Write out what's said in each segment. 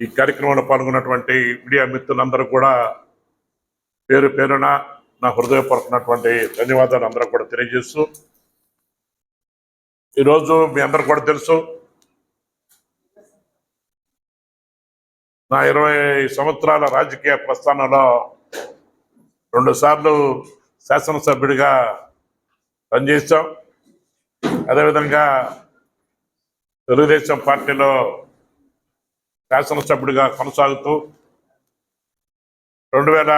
ఈ కార్యక్రమంలో పాల్గొన్నటువంటి మీడియా మిత్రులందరూ కూడా పేరు పేరున నా హృదయపూర్వకమైనటువంటి ధన్యవాదాలు అందరూ కూడా తెలియజేస్తూ ఈరోజు మీ అందరు కూడా తెలుసు నా ఇరవై సంవత్సరాల రాజకీయ ప్రస్థానంలో రెండుసార్లు శాసనసభ్యుడిగా పనిచేశాం. అదేవిధంగా తెలుగుదేశం పార్టీలో శాసనసభ్యుడిగా కొనసాగుతూ రెండు వేల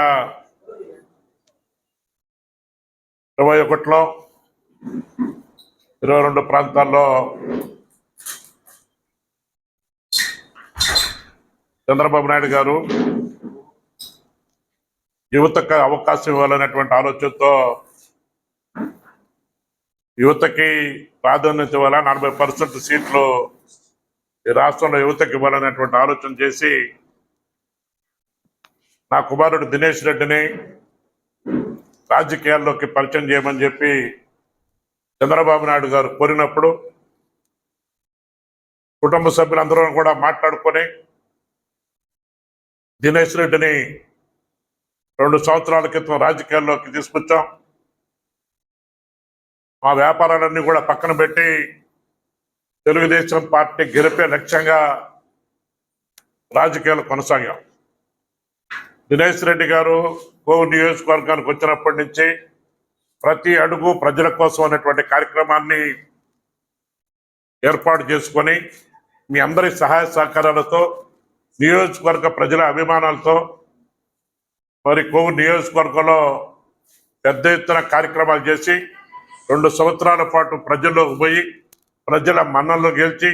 ఇరవై ఒకటిలో ఇరవై రెండు ప్రాంతాల్లో చంద్రబాబు నాయుడు గారు యువతకు అవకాశం ఇవ్వాలనేటువంటి ఆలోచనతో యువతకి ప్రాధాన్యత ఇవ్వాలా? నలభై పర్సెంట్ సీట్లు ఈ రాష్ట్రంలో యువతకి ఇవ్వాలనేటువంటి ఆలోచన చేసి నా కుమారుడు దినేష్ రెడ్డిని రాజకీయాల్లోకి పరిచయం చేయమని చెప్పి చంద్రబాబు నాయుడు గారు కోరినప్పుడు కుటుంబ సభ్యులందరూ కూడా మాట్లాడుకొని దినేష్ రెడ్డిని రెండు సంవత్సరాల క్రితం రాజకీయాల్లోకి తీసుకొచ్చాం. మా వ్యాపారాలన్నీ కూడా పక్కన పెట్టి తెలుగుదేశం పార్టీ గెలిపే లక్ష్యంగా రాజకీయాలు కొనసాగాం. దినేష్ రెడ్డి గారు కోవిడ్ నియోజకవర్గానికి వచ్చినప్పటి నుంచి ప్రతి అడుగు ప్రజల కోసం అనేటువంటి కార్యక్రమాన్ని ఏర్పాటు చేసుకొని మీ అందరి సహాయ సహకారాలతో నియోజకవర్గ ప్రజల అభిమానాలతో మరి కోవిడ్ నియోజకవర్గంలో పెద్ద ఎత్తున కార్యక్రమాలు చేసి రెండు సంవత్సరాల పాటు ప్రజల్లోకి పోయి ప్రజల మన్నలను గెలిచి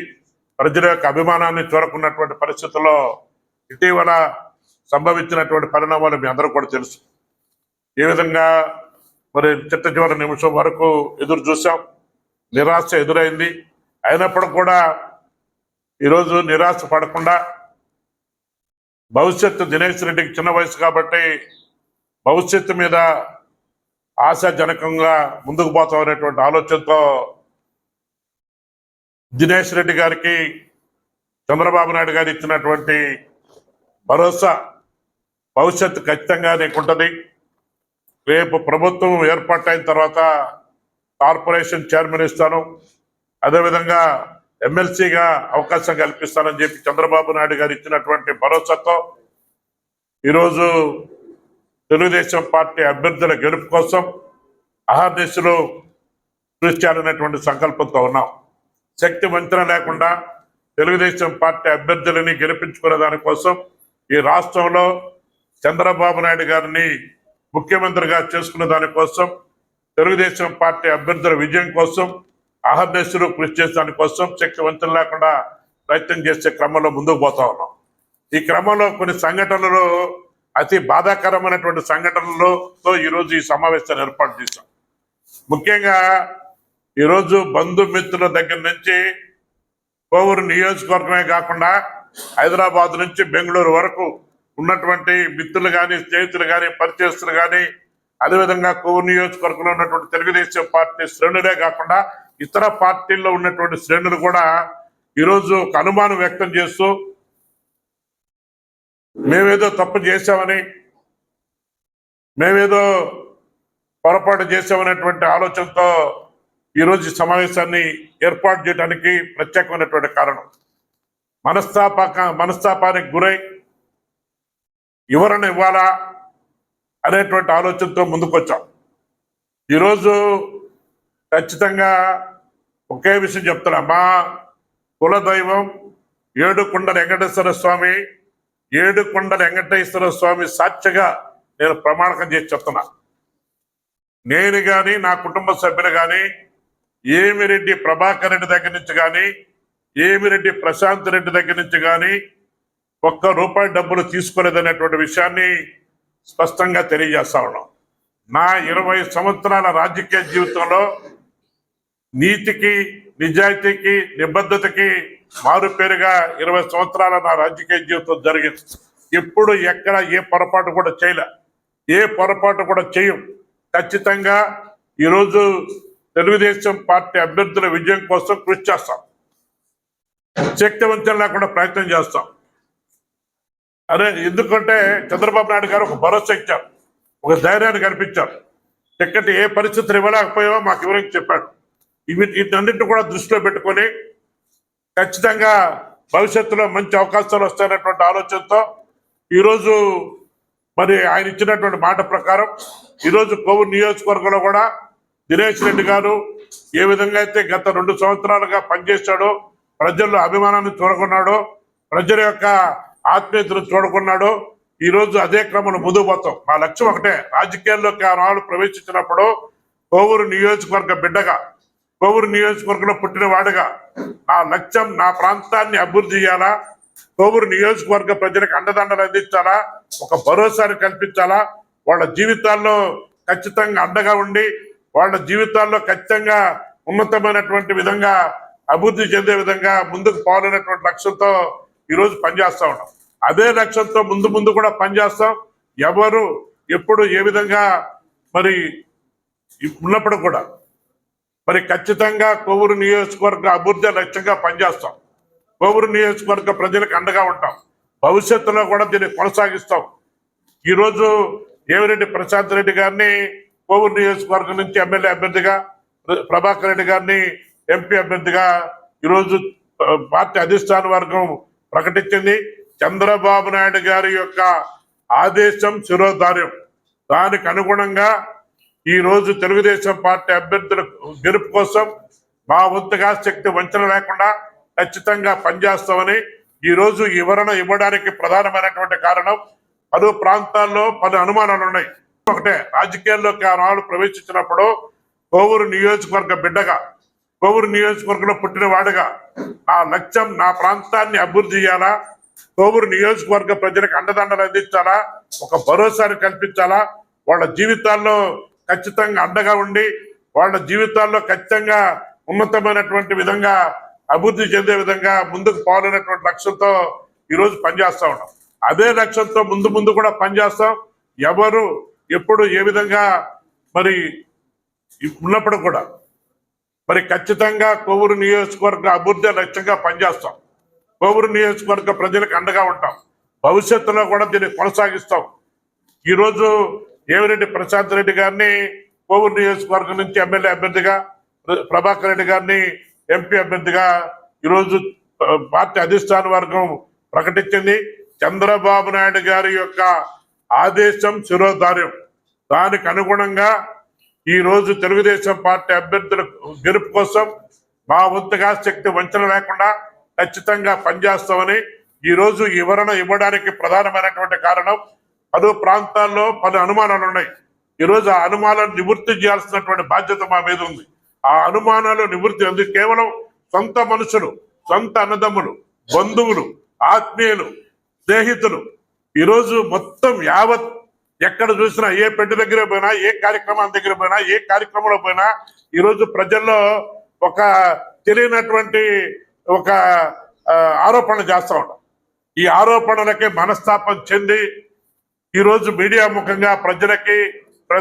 ప్రజల యొక్క అభిమానాన్ని చూరకున్నటువంటి పరిస్థితుల్లో ఇటీవల సంభవించినటువంటి పరిణామాలు మీ అందరూ కూడా తెలుసు. ఏ విధంగా మరి చిట్ట చివరి నిమిషం వరకు ఎదురు చూసాం నిరాశ ఎదురైంది. అయినప్పుడు కూడా ఈరోజు నిరాశ పడకుండా భవిష్యత్తు దినేష్ రెడ్డికి చిన్న వయసు కాబట్టి భవిష్యత్తు మీద ఆశాజనకంగా ముందుకు పోతాం అనేటువంటి ఆలోచనతో దినేష్ రెడ్డి గారికి చంద్రబాబు నాయుడు గారు ఇచ్చినటువంటి భరోసా భవిష్యత్తు ఖచ్చితంగా నీకుంటుంది. రేపు ప్రభుత్వం ఏర్పాటైన తర్వాత కార్పొరేషన్ చైర్మన్ ఇస్తాను. అదేవిధంగా ఎమ్మెల్సీగా అవకాశం కల్పిస్తానని చెప్పి చంద్రబాబు నాయుడు గారు ఇచ్చినటువంటి భరోసాతో ఈరోజు తెలుగుదేశం పార్టీ అభ్యర్థుల గెలుపు కోసం అహర్నిశలు కృషి చేయాలనేటువంటి సంకల్పంతో ఉన్నాం. శక్తి వంచన లేకుండా తెలుగుదేశం పార్టీ అభ్యర్థులని గెలిపించుకునే దానికోసం ఈ రాష్ట్రంలో చంద్రబాబు నాయుడు గారిని ముఖ్యమంత్రిగా చేసుకునే దానికోసం తెలుగుదేశం పార్టీ అభ్యర్థుల విజయం కోసం అహర్నిశలు కృషి చేసే దానికోసం శక్తి వంచన లేకుండా ప్రయత్నం చేసే క్రమంలో ముందుకు పోతా ఉన్నాం. ఈ క్రమంలో కొన్ని సంఘటనలు అతి బాధాకరమైనటువంటి సంఘటనలతో ఈరోజు ఈ సమావేశాన్ని ఏర్పాటు చేశాం. ముఖ్యంగా ఈరోజు బంధుమిత్రుల దగ్గర నుంచి కోవూరు నియోజకవర్గమే కాకుండా హైదరాబాద్ నుంచి బెంగళూరు వరకు ఉన్నటువంటి మిత్రులు కానీ స్నేహితులు కానీ పరిచయస్తులు కానీ అదేవిధంగా కోవూరు నియోజకవర్గంలో ఉన్నటువంటి తెలుగుదేశం పార్టీ శ్రేణులే కాకుండా ఇతర పార్టీల్లో ఉన్నటువంటి శ్రేణులు కూడా ఈరోజు ఒక అనుమానం వ్యక్తం చేస్తూ మేమేదో తప్పు చేశామని మేమేదో పొరపాటు చేశామనేటువంటి ఆలోచనతో ఈరోజు సమావేశాన్ని ఏర్పాటు చేయడానికి ప్రత్యేకమైనటువంటి కారణం. మనస్తాపక మనస్తాపానికి గురై వివరణ ఇవ్వాలా అనేటువంటి ఆలోచనతో ముందుకొచ్చాం. ఈరోజు ఖచ్చితంగా ఒకే విషయం చెప్తున్నా. మా కులదైవం ఏడుకొండ వెంకటేశ్వర స్వామి ఏడుకొండ వెంకటేశ్వర స్వామి సాక్షిగా నేను ప్రమాణకం చేసి చెప్తున్నా. నేను కానీ నా కుటుంబ సభ్యులు కానీ ఏమిరెడ్డి ప్రభాకర్ రెడ్డి దగ్గర నుంచి కానీ ఏమిరెడ్డి ప్రశాంత్ రెడ్డి దగ్గర నుంచి కానీ ఒక్క రూపాయి డబ్బులు తీసుకోలేదనేటువంటి విషయాన్ని స్పష్టంగా తెలియజేస్తా ఉన్నాం. నా ఇరవై సంవత్సరాల రాజకీయ జీవితంలో నీతికి నిజాయితీకి నిబద్ధతకి మారు పేరుగా ఇరవై సంవత్సరాల నా రాజకీయ జీవితం జరిగింది. ఎప్పుడు ఎక్కడ ఏ పొరపాటు కూడా చేయలే. ఏ పొరపాటు కూడా చేయం ఖచ్చితంగా ఈరోజు తెలుగుదేశం పార్టీ అభ్యర్థుల విజయం కోసం కృషి చేస్తాం. శక్తివంతం లేకుండా ప్రయత్నం చేస్తాం. అదే ఎందుకంటే చంద్రబాబు నాయుడు గారు ఒక భరోసా ఇచ్చారు. ఒక ధైర్యాన్ని కనిపించారు టికెట్ ఏ పరిస్థితులు ఇవ్వలేకపోయావో మాకు వివరించి చెప్పాడు ఇవి వీటన్నిటిని కూడా దృష్టిలో పెట్టుకొని ఖచ్చితంగా భవిష్యత్తులో మంచి అవకాశాలు వస్తాయనేటువంటి ఆలోచనతో ఈరోజు మరి ఆయన ఇచ్చినటువంటి మాట ప్రకారం ఈరోజు కోవిడ్ నియోజకవర్గంలో కూడా దినేష్ రెడ్డి గారు ఏ విధంగా అయితే గత రెండు సంవత్సరాలుగా పనిచేశాడో ప్రజల్లో అభిమానాన్ని చూడకున్నాడో ప్రజల యొక్క ఆత్మీయతను చూడకున్నాడో ఈ రోజు అదే క్రమంలో ముందుకు పోతాం. మా లక్ష్యం ఒకటే రాజకీయాల్లోకి ఆనాడు ప్రవేశించినప్పుడు కోవూరు నియోజకవర్గ బిడ్డగా కోవూరు నియోజకవర్గంలో పుట్టిన వాడుగా నా లక్ష్యం నా ప్రాంతాన్ని అభివృద్ధి చేయాలా? కోవూరు నియోజకవర్గ ప్రజలకు అండదండలు అందించాలా? ఒక భరోసాను కల్పించాలా? వాళ్ళ జీవితాల్లో ఖచ్చితంగా అండగా ఉండి వాళ్ళ జీవితాల్లో ఖచ్చితంగా ఉన్నతమైనటువంటి విధంగా అభివృద్ధి చెందే విధంగా ముందుకు పోవాలనేటువంటి లక్ష్యంతో ఈరోజు పనిచేస్తా ఉన్నాం. అదే లక్ష్యంతో ముందు ముందు కూడా పనిచేస్తాం. ఎవరు ఎప్పుడు ఏ విధంగా మరి ఉన్నప్పుడు కూడా మరి ఖచ్చితంగా కొవ్వూరు నియోజకవర్గ అభివృద్ధి లక్ష్యంగా పనిచేస్తాం. కొవ్వూరు నియోజకవర్గ ప్రజలకు అండగా ఉంటాం. భవిష్యత్తులో కూడా దీన్ని కొనసాగిస్తాం. ఈరోజు ఏమిరెడ్డి ప్రశాంత్ రెడ్డి గారిని కోవూరు నియోజకవర్గం నుంచి ఎమ్మెల్యే అభ్యర్థిగా ప్రభాకర్ రెడ్డి గారిని ఎంపీ అభ్యర్థిగా ఈరోజు పార్టీ అధిష్టాన వర్గం ప్రకటించింది. చంద్రబాబు నాయుడు గారి యొక్క ఆదేశం శిరోధార్యం. దానికి అనుగుణంగా ఈ రోజు తెలుగుదేశం పార్టీ అభ్యర్థుల గెలుపు కోసం మా వంతుగా శక్తి వంచన లేకుండా ఖచ్చితంగా పనిచేస్తామని ఈ రోజు వివరణ ఇవ్వడానికి ప్రధానమైనటువంటి కారణం. పలు ప్రాంతాల్లో పలు అనుమానాలు ఉన్నాయి ఒకటే. రాజకీయాల్లోకి ఆనాడు ప్రవేశించినప్పుడు కోవూరు నియోజకవర్గ బిడ్డగా కోవూరు నియోజకవర్గంలో పుట్టిన వాడుగా నా లక్ష్యం నా ప్రాంతాన్ని అభివృద్ధి చేయాలా? కోవూరు నియోజకవర్గ ప్రజలకు అండదండలు అందించాలా? ఒక భరోసాని కల్పించాలా? వాళ్ళ జీవితాల్లో ఖచ్చితంగా అండగా ఉండి వాళ్ళ జీవితాల్లో ఖచ్చితంగా ఉన్నతమైనటువంటి విధంగా అభివృద్ధి చెందే విధంగా ముందుకు పోవాలనేటువంటి లక్ష్యంతో ఈరోజు పనిచేస్తా ఉన్నాం. అదే లక్ష్యంతో ముందు ముందు కూడా పనిచేస్తాం. ఎవరు ఎప్పుడు ఏ విధంగా మరి ఉన్నప్పుడు కూడా మరి ఖచ్చితంగా కొవ్వూరు నియోజకవర్గ అభివృద్ధి లక్ష్యంగా పనిచేస్తాం. కొవ్వూరు నియోజకవర్గ ప్రజలకు అండగా ఉంటాం. భవిష్యత్తులో కూడా దీన్ని కొనసాగిస్తాం. ఈరోజు ఏవిరెడ్డి ప్రశాంత్ రెడ్డి గారిని కోవూరు నియోజకవర్గం నుంచి ఎమ్మెల్యే అభ్యర్థిగా ప్రభాకర్ రెడ్డి గారిని ఎంపీ అభ్యర్థిగా ఈరోజు పార్టీ అధిష్టాన వర్గం ప్రకటించింది. చంద్రబాబు నాయుడు గారి యొక్క ఆదేశం శిరోధార్యం. దానికి అనుగుణంగా ఈ రోజు తెలుగుదేశం పార్టీ అభ్యర్థుల గెలుపు కోసం మా వంతుగా శక్తి వంచన లేకుండా ఖచ్చితంగా పనిచేస్తామని ఈ రోజు ఈ వివరణ ఇవ్వడానికి ప్రధానమైనటువంటి కారణం పలు ప్రాంతాల్లో పలు అనుమానాలు ఉన్నాయి. ఈ రోజు ఆ అనుమానాలు నివృత్తి చేయాల్సినటువంటి బాధ్యత మా మీద ఉంది. ఆ అనుమానాలు నివృత్తి అందుకు కేవలం సొంత మనుషులు సొంత అన్నదమ్ములు బంధువులు ఆత్మీయులు స్నేహితులు. ఈరోజు మొత్తం యావత్ ఎక్కడ చూసినా ఏ పెళ్ళి దగ్గర పోయినా ఏ కార్యక్రమం దగ్గర పోయినా ఏ కార్యక్రమంలో పోయినా ఈరోజు ప్రజల్లో ఒక తెలియనటువంటి ఒక ఆరోపణ చేస్తూ చేస్తా ఉంటాం ఈ ఆరోపణలకి మనస్తాపం చెంది ఈరోజు మీడియా ముఖంగా ప్రజలకి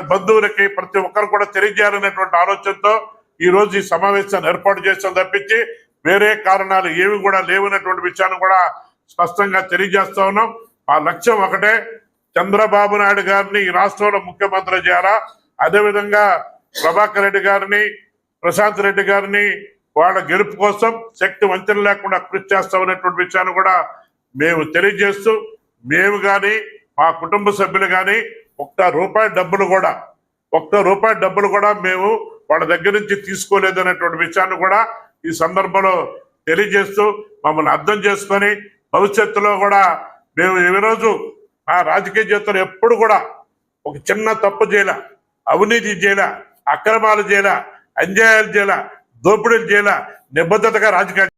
బంధువులకి ప్రతి ఒక్కరు కూడా తెలియజేయాలనేటువంటి ఆలోచనతో ఈరోజు ఈ సమావేశాన్ని ఏర్పాటు చేస్తాం తప్పించి వేరే కారణాలు ఏవి కూడా లేవనటువంటి విషయాన్ని కూడా స్పష్టంగా తెలియజేస్తా ఉన్నాం. మా లక్ష్యం ఒకటే చంద్రబాబు నాయుడు గారిని ఈ రాష్ట్రంలో ముఖ్యమంత్రి చేయాలా? అదేవిధంగా ప్రభాకర్ రెడ్డి గారిని ప్రశాంత్ రెడ్డి గారిని వాళ్ళ గెలుపు కోసం శక్తి వంచన లేకుండా కృషి చేస్తామనేటువంటి విషయాన్ని కూడా మేము తెలియజేస్తూ మేము కానీ మా కుటుంబ సభ్యులు కానీ ఒక్క రూపాయి డబ్బులు కూడా ఒక్క రూపాయి డబ్బులు కూడా మేము వాళ్ళ దగ్గర నుంచి తీసుకోలేదు అనేటువంటి విషయాన్ని కూడా ఈ సందర్భంలో తెలియజేస్తూ మమ్మల్ని అర్థం చేసుకొని భవిష్యత్తులో కూడా మేము ఈ ఆ రాజకీయ జీవితంలో ఎప్పుడు కూడా ఒక చిన్న తప్పు చేయలే అవినీతి చేయలే అక్రమాలు చేయలే అన్యాయాలు చేయలే దోపిడీలు చేయలే నిబద్ధతగా రాజకీయాలు